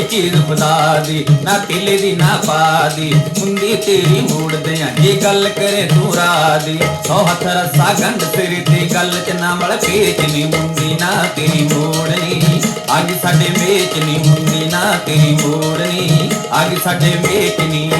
ਚੀਜ਼ ਖੁਦਾ ਦੀ, ਨਾ ਕਿਲੇ ਦੀ, ਨਾ ਪਾ ਦੀ। ਹੁੰਦੀ ਤੇਰੀ ਮੂੜਦੇ ਆ, ਜੇ ਗੱਲ ਕਰੇ ਤੂੰ ਰਾਹ ਦੀ। ਸੌ ਹੱਥ ਰਸਾ ਗੰਢ ਸਿਰ ਤੇ, ਗੱਲ ਚ ਨਾ ਮਲ ਪੇਚ ਨਹੀਂ ਮੁੰਦੀ ਨਾ ਤੇਰੀ ਮੋੜਨੀ ਅੱਜ ਸਾਡੇ ਮੇਚ ਨਹੀਂ ਮੁੰਦੀ ਨਾ ਤੇਰੀ ਮੋੜਨੀ ਅੱਜ ਸਾਡੇ ਮੇਚ ਨਹੀਂ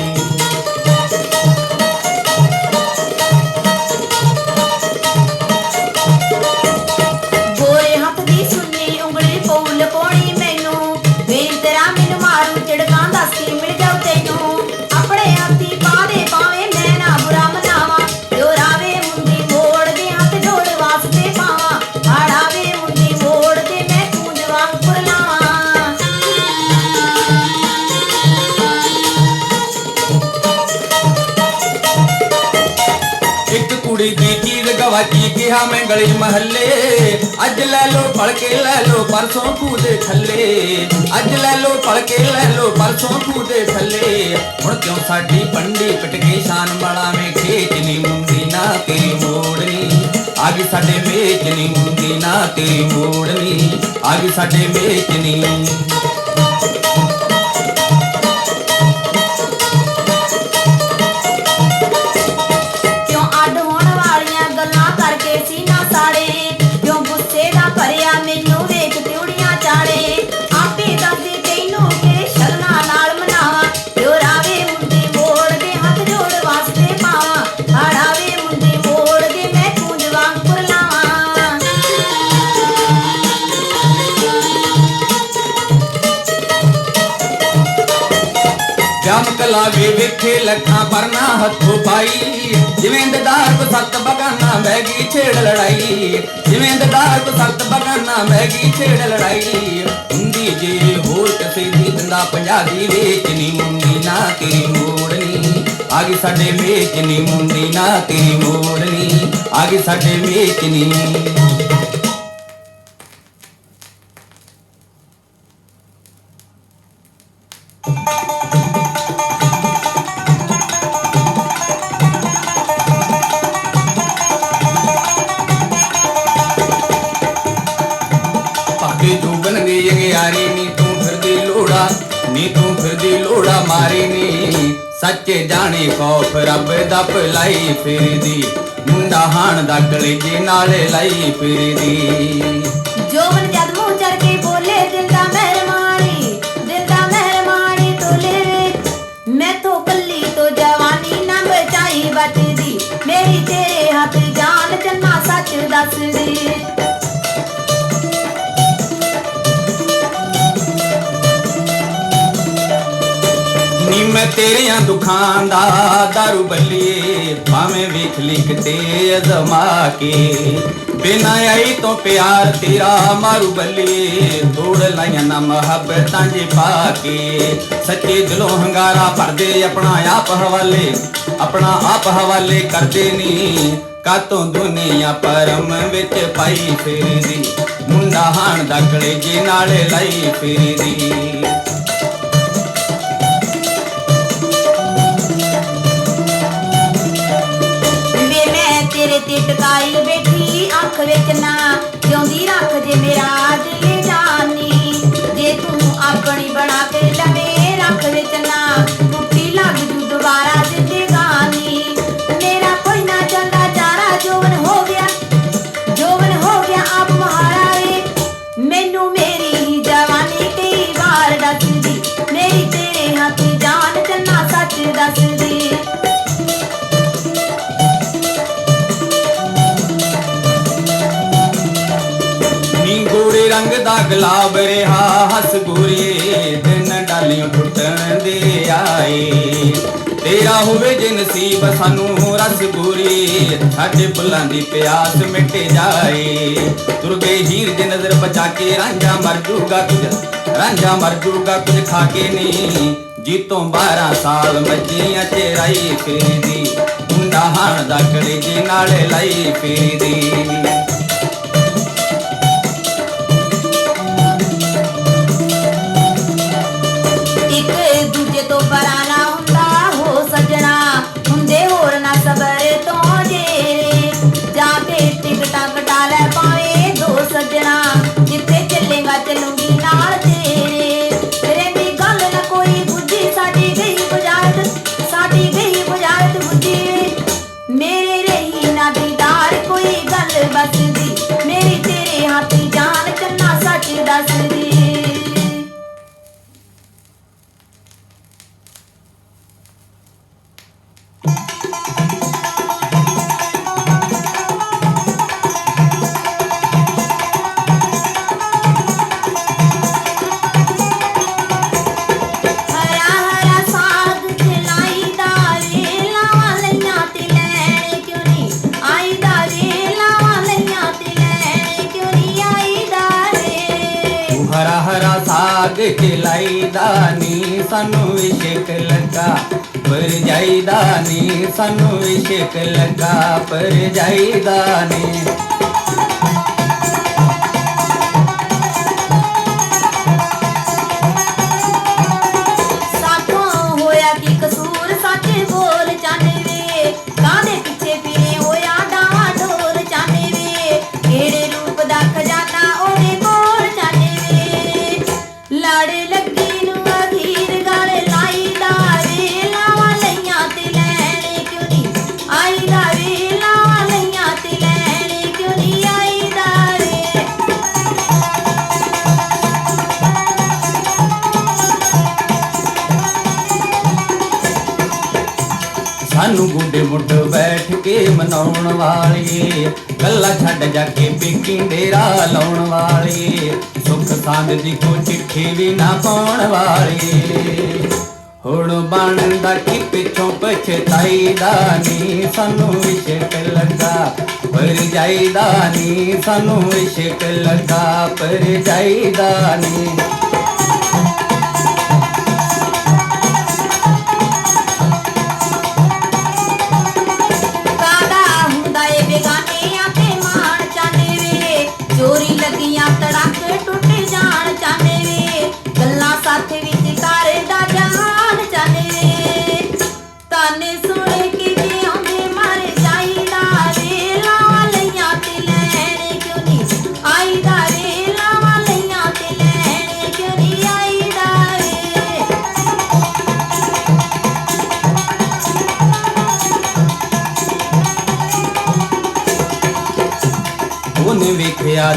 ਚੀਜ਼ ਕਿਹਾ ਮੈਂ ਗਲੀ ਮਹੱਲੇ। ਅੱਜ ਲੈ ਲੋ ਫੜ ਕੇ ਲੈ ਲੋ ਪਰਸੋਂ ਖੂਹ ਦੇ ਥੱਲੇ। ਅੱਜ ਲੈ ਲੋ ਫੜ ਕੇ ਲੈ ਲੋ ਪਰਸੋਂ ਖੂਹ ਥੱਲੇ। ਹੁਣ ਕਿਉਂ ਸਾਡੀ ਪੰਡੀ ਪਟ ਕੇ ਸ਼ਾਨ ਮਾਲਾਵੇਂ ਖੇਚ ਨਹੀਂ ਮੁੰਦੀ ਨਾ ਤੇ ਮੋੜਨੀ। ਅੱਜ ਸਾਡੇ ਮੇਚ ਨਹੀਂ ਮੁੰਦੀ ਨਾ ਤੇ ਮੋੜਨੀ। ਅੱਜ ਸਾਡੇ ਮੇਚ ਨਹੀਂ ਜਮ ਕਲਾਵੇ ਵੇਖੇ ਲੱਖਾਂ ਪਰਨਾ ਹੱਥੋਂ ਪਾਈ। ਜਿਵੇਂ ਦਦਾਰ ਕੋ ਸੱਤ ਬਗਾਨਾ ਮੈਗੀ ਛੇੜ ਲੜਾਈ। ਜਿਵੇਂ ਦਦਾਰ ਕੋ ਸੱਤ ਬਗਾਨਾ ਮੈਗੀ ਛੇੜ ਲੜਾਈ। ਹੁੰਦੀ ਜੇ ਹੋਰ ਕਿਸੇ ਦੀ ਦੰਦਾ ਪੰਜਾਬੀ ਵੇਚ ਮੁੰਡੀ ਨਾ ਤੇਰੀ ਮੋੜਨੀ। ਆਗੇ ਸਾਡੇ ਵੇਚ ਮੁੰਡੀ ਨਾ ਤੇਰੀ ਮੋੜਨੀ। ਆਗੇ ਸਾਡੇ ਵੇਚ ਯਾਰੀ ਨੀ ਤੂੰ ਫਿਰਦੀ ਲੋੜਾ, ਨੀ ਤੂੰ ਫਿਰਦੀ ਲੋੜਾ ਮਾਰੀ ਨੀ। ਸੱਚੇ ਜਾਣੇ ਖੌਫ ਰੱਬ ਦਾ ਭਲਾਈ ਫਿਰਦੀ, ਮੁੰਡਾ ਹਾਣ ਦਾ ਕਲੇਜੇ ਨਾਲੇ ਲਾਈ ਫਿਰਦੀ। ਜੋਬਨ ਜਦ ਮੂੰਹ ਚੜ ਕੇ ਬੋਲੇ, ਦਿਲ ਦਾ ਮਹਿਰਮਾਨੀ ਦਿਲ ਦਾ ਮਹਿਰਮਾਨੀ ਤੋਲੇ ਮੈਂ ਤੋਂ ਕੱਲੀ ਤੋਂ ਜਵਾਨੀ ਨਾ ਬਚਾਈ ਬਚਦੀ ਮੇਰੀ ਤੇਰੇ ਹੱਥ ਜਾਨ ਚੰਨਾ ਸੱਚ ਦੱਸਦੀ। ਨੀ ਮੈਂ ਤੇਰਿਆਂ ਦੁਖਾਂ ਦਾ ਦਾਰੂ ਬੱਲੀਏ, ਭਾਵੇਂ ਵੇਖ ਲਿਖ ਤੇ ਅਜ਼ਮਾ ਕੇ। ਬਿਨਾਂ ਆਈ ਤੋਂ ਪਿਆਰ ਤੇਰਾ ਮਾਰੂ ਬੱਲੀਏ ਤੋੜ ਲਾਈਆਂ ਨਾ ਮੁਹੱਬਤਾਂ ਜੇ ਪਾ ਕੇ। ਸੱਚੇ ਦਿਲੋਂ ਹੰਗਾਰਾ ਭਰਦੇ ਆਪਣਾ ਆਪ ਹਵਾਲੇ, ਆਪਣਾ ਆਪ ਹਵਾਲੇ ਕਰਦੇ ਨੀ। ਕਾਤੋਂ ਦੁਨੀਆ ਪਰਮ ਵਿੱਚ ਪਾਈ ਫਿਰਦੀ, ਮੁੰਡਾ ਹਾਣ ਦਾ ਕਲੇਜੇ ਨਾਲ ਲਾਈ ਫਿਰਦੀ। ਵਿੱਚ ਨਾ ਜਿਉਂਦੀ ਰੱਖ ਜੇ ਮੇਰਾ ਦਿਲ ਜਾਨੀ। ਜੇ ਤੂੰ ਆਪਣੀ ਬਣਾ ਕੇ ਰੰਗ ਦਾ ਗੁਲਾਬ ਰਿਹਾ ਦਿਨ ਡਾਲੀਆਂ ਟੁੱਟਣ ਦੇ ਆਏ। ਤੇਰਾ ਹੋਵੇ ਜੇ ਨਸੀਬ, ਸਾਨੂੰ ਰਸ ਗੋਰੀ ਸਾਡੇ ਬੁੱਲਾਂ ਦੀ ਪਿਆਸ ਮਿਟ ਜਾਏ। ਤੁਰ ਹੀਰ ਜੇ ਨਜ਼ਰ ਬਚਾ ਕੇ ਰਾਂਝਾ ਮਰ ਜੂਗਾ ਕੁਝ, ਰਾਂਝਾ ਮਰ ਜੂਗਾ ਕੁਝ ਖਾ ਕੇ ਨੀ ਜੀਤੋਂ 12 ਸਾਲ ਮੱਜੀਆਂ ਚ ਰਾਈ ਫੇਰਦੀ, ਮੁੰਡਾ ਹਾਣ ਦਾ ਕਲੇਜੇ ਨਾਲੇ ਲਾਈ ਫੇਰਦੀ। ਹਰਾ ਸਾਗ ਖਿਲਾਈਦਾ ਨੀ, ਸਾਨੂੰ ਇਸ਼ਕ ਲੱਗਾ, ਪਰ ਜਾਈਦਾ ਨੀ, ਸਾਨੂੰ ਇਸ਼ਕ ਲੱਗਾ, ਪਰ ਜਾਈਦਾ ਨੀ। ਕੇ ਮਨਾਉਣ ਵਾਲੀਏ। ਕੱਲਾ ਛੱਡ ਜਾ ਕੇ ਪੇਕੀ ਡੇਰਾ ਲਾਉਣ ਵਾਲੀਏ। ਸੁੱਖ ਸਾਂਦ ਦੀ ਕੋ ਚਿੱਠੀ ਵੀ ਨਾ ਪਾਉਣ ਵਾਲੀਏ। ਹੁਣ ਬਣਦਾ ਕੀ ਪਿੱਛੋਂ ਪਛਤਾਈਦਾ ਨੀ, ਸਾਨੂੰ ਇਸ਼ਕ ਲੱਗਾ, ਪਰ ਜਾਈਦਾ ਨੀ, ਸਾਨੂੰ ਇਸ਼ਕ ਲੱਗਾ, ਪਰ ਜਾਈਦਾ ਨੀ।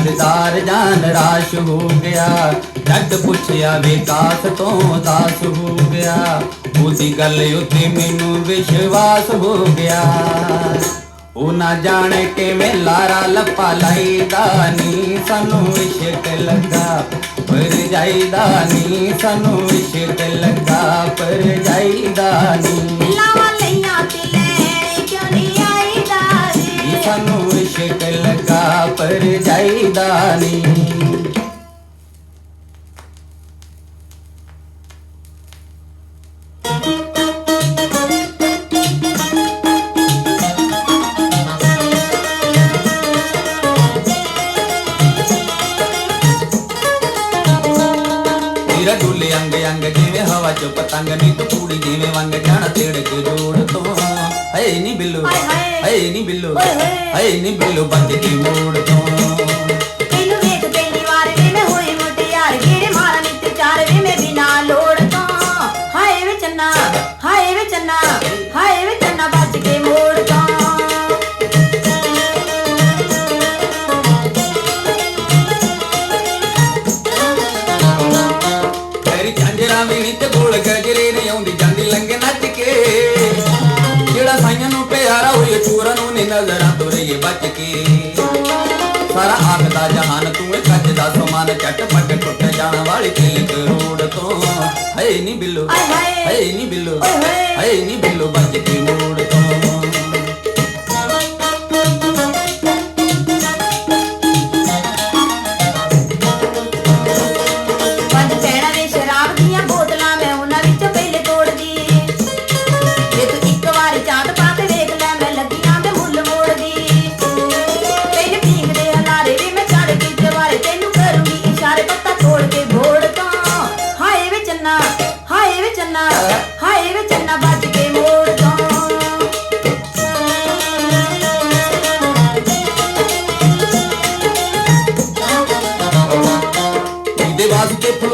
ਦਿਦਾਰ ਜਾਨ ਰਾਸ਼ ਹੋ ਗਿਆ। ਜੱਟ ਪੁੱਛਿਆ ਵਿਕਾਸ ਤੋਂ ਦਾਸ ਹੋ ਗਿਆ। ਉਹਦੀ ਗੱਲ ਉੱਤੇ ਮੈਨੂੰ ਵਿਸ਼ਵਾਸ ਹੋ ਗਿਆ। ਉਹ ਨਾ ਜਾਣੇ ਕਿਵੇਂ ਲਾਰਾ ਲੱਪਾ ਲਾਈਦਾ ਨੀ ਸਾਨੂੰ ਇਸ਼ਕ ਲੱਗਾ ਪਰ ਜਾਈਦਾ ਨੀ। ਸਾਨੂੰ ਇਸ਼ਕ ਲੱਗਾ ਪਰ ਜਾਈਦਾ ਨੀ। ਲਾਵਾਂ ਲਈਆਂ ਤੇ ਲੈਣੇ ਕਿਉਂ ਨਹੀਂ ਆਈਦਾ ਨੀ ਸਾਨੂੰ ਪਰ ਜਾਈਦਾ ਨੀ ਤੇਰਾ ਡੁੱਲੇ ਅੰਗ ਅੰਗ ਜਿਵੇਂ ਹਵਾ ਚ ਪਤੰਗ ਨੀ ਤੂੰ ਕੁੜੀ ਜਿਵੇਂ ਵੰਗ ਜਾਣਾ ਤੇੜ ਕੇ ਜੋੜ ਤੋਂ। ਹਏ ਨੀ ਬਿੱਲੋ ਹਾਏ ਹਾਏ। ਹਏ ਨੀ ਬਿੱਲੋ ਝਟਪਟ ਟੁੱਟ ਜਾਣ ਵਾਲੀ ਦਿਲ ਕਰੋੜ ਤੋਂ ਹਏ ਨੀ ਬਿੱਲੋ ਆਏ ਹਾਏ। ਹਏ ਨੀ ਬਿੱਲੋ ਓਏ ਹੋਏ। ਹਏ ਨੀ ਬਿੱਲੋ ਬਚ ਕੇ ਮੋੜ ਤੋਂ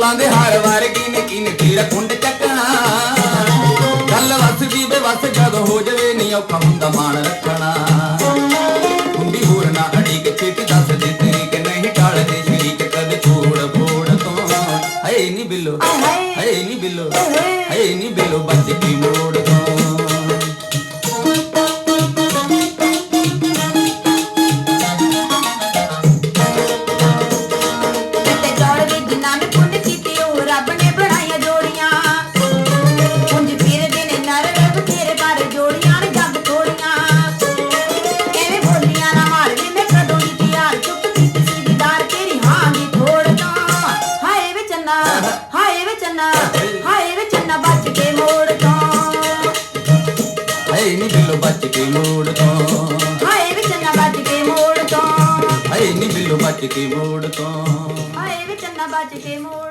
ਫੁੱਲਾਂ ਦੇ ਹਾਰ ਵਰਗੀ ਨੇ ਕਿਨ ਤੇਰਾ ਕੁੰਡ ਚੱਕਣਾ ਗੱਲ ਵਸਦੀ ਬੇਵਸ ਜਦੋਂ ਹੋ ਜਵੇ ਨਹੀਂ ਔਖਾ ਹੁੰਦਾ ਮਾਣ ਰੱਖਣਾ ਹੁੰਦੀ ਹੋਰ ਨਾ ਅੜੀਕ ਛੇਤੀ ਦੱਸ ਦੇ ਤੇਰੀ ਕਿ ਨਹੀਂ ਟਾਲਦੇ ਸ਼ਰੀਕ ਕਦ ਛੋੜ ਫੋੜ ਤੋਂ ਹਏ ਨਹੀਂ ਬਿੱਲੋ ਹਾਏ। ਨਹੀਂ ਬਿੱਲੋ ਹੋਏ। ਨਹੀਂ ਬਿੱਲੋ ਬੱਜ ਬਚ ਕੇ ਮੋੜ ਤੋਂ। ਹਾਏ ਵੇ ਚੰਨਾ ਬਚ ਕੇ ਮੋੜ